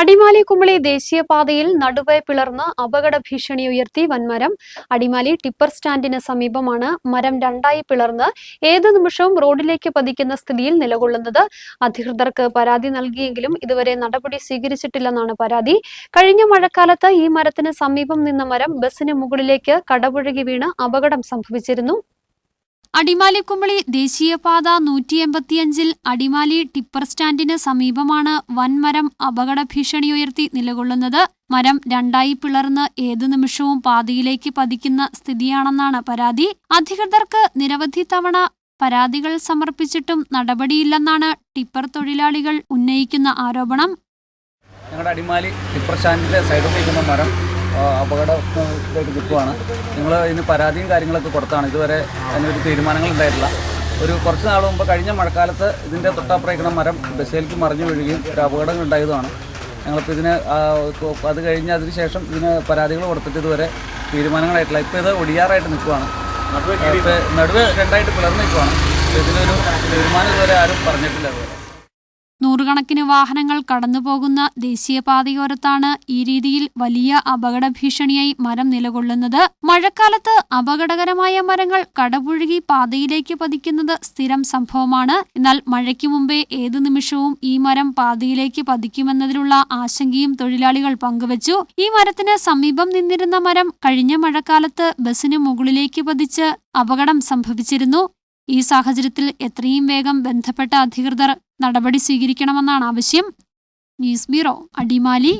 അടിമാലി കുമളി ദേശീയപാതയിൽ നടുവെ പിളർന്ന് അപകട ഭീഷണി ഉയർത്തി വൻമരം. അടിമാലി ടിപ്പർ സ്റ്റാൻഡിന് സമീപമാണ് മരം രണ്ടായി പിളർന്ന് ഏത് നിമിഷവും റോഡിലേക്ക് പതിക്കുന്ന സ്ഥിതിയിൽ നിലകൊള്ളുന്നത്. അധികൃതർക്ക് പരാതി നൽകിയെങ്കിലും ഇതുവരെ നടപടി സ്വീകരിച്ചിട്ടില്ലെന്നാണ് പരാതി. കഴിഞ്ഞ മഴക്കാലത്ത് ഈ മരത്തിന് സമീപം നിന്ന മരം ബസിന് മുകളിലേക്ക് കടപുഴകി വീണ് അപകടം സംഭവിച്ചിരുന്നു. അടിമാലി കുമളി ദേശീയപാത നൂറ്റി എൺപത്തിയഞ്ചിൽ അടിമാലി ടിപ്പർ സ്റ്റാൻഡിന് സമീപമാണ് വൻമരം അപകട ഭീഷണി ഉയർത്തി നിലകൊള്ളുന്നത്. മരം രണ്ടായി പിളർന്ന് ഏതു നിമിഷവും പാതയിലേക്ക് പതിക്കുന്ന സ്ഥിതിയാണെന്നാണ് പരാതി. അധികൃതർക്ക് നിരവധി തവണ പരാതികൾ സമർപ്പിച്ചിട്ടും നടപടിയില്ലെന്നാണ് ടിപ്പർ തൊഴിലാളികൾ ഉന്നയിക്കുന്ന ആരോപണം. ഞങ്ങളുടെ അടിമാലി ടിപ്പർ സ്റ്റാൻഡിന്റെ സൈഡിൽ നിൽക്കുന്ന മരം അപകടത്തിലേക്ക് നിൽക്കുവാണ്. നിങ്ങൾ ഇതിന് പരാതിയും കാര്യങ്ങളൊക്കെ കൊടുത്താണ്. ഇതുവരെ അതിനൊരു തീരുമാനങ്ങൾ ഉണ്ടായിട്ടില്ല. ഒരു കുറച്ച് നാൾ മുമ്പ് കഴിഞ്ഞ മഴക്കാലത്ത് ഇതിന്റെ തൊട്ടപ്പുറയ്ക്കുന്ന മരം ബസേലിക്ക് മറിഞ്ഞു വീഴുകയും ഒരു അപകടം ഉണ്ടായതുമാണ്. ഞങ്ങളിപ്പോൾ ഇതിന് അത് കഴിഞ്ഞ് അതിന് ശേഷം ഇതിന് പരാതികൾ കൊടുത്തിട്ട് ഇതുവരെ തീരുമാനങ്ങളായിട്ടില്ല. ഇപ്പോൾ ഇത് ഒടിയാറായിട്ട് നിൽക്കുവാണ്. നടുവ് രണ്ടായിട്ട് പിളർന്ന് നിൽക്കുവാണ്. ഇതിനൊരു തീരുമാനം ഇതുവരെ ആരും പറഞ്ഞിട്ടില്ല ഇതുവരെ. നൂറുകണക്കിന് വാഹനങ്ങൾ കടന്നുപോകുന്ന ദേശീയപാതയോരത്താണ് ഈ രീതിയിൽ വലിയ അപകട ഭീഷണിയായി മരം നിലകൊള്ളുന്നത്. മഴക്കാലത്ത് അപകടകരമായ മരങ്ങൾ കടപുഴുകി പാതയിലേക്ക് പതിക്കുന്നത് സ്ഥിരം സംഭവമാണ്. എന്നാൽ മഴയ്ക്ക് മുമ്പേ ഏതു നിമിഷവും ഈ മരം പാതയിലേക്ക് പതിക്കുമെന്നതിലുള്ള ആശങ്കയും തൊഴിലാളികൾ പങ്കുവച്ചു. ഈ മരത്തിന് സമീപം നിന്നിരുന്ന മരം കഴിഞ്ഞ മഴക്കാലത്ത് ബസിന് മുകളിലേക്ക് പതിച്ച് അപകടം സംഭവിച്ചിരുന്നു. ഈ സാഹചര്യത്തിൽ എത്രയും വേഗം ബന്ധപ്പെട്ട അധികൃതർ നടപടി സ്വീകരിക്കണമെന്നാണ് ആവശ്യം. News bureau Adimali.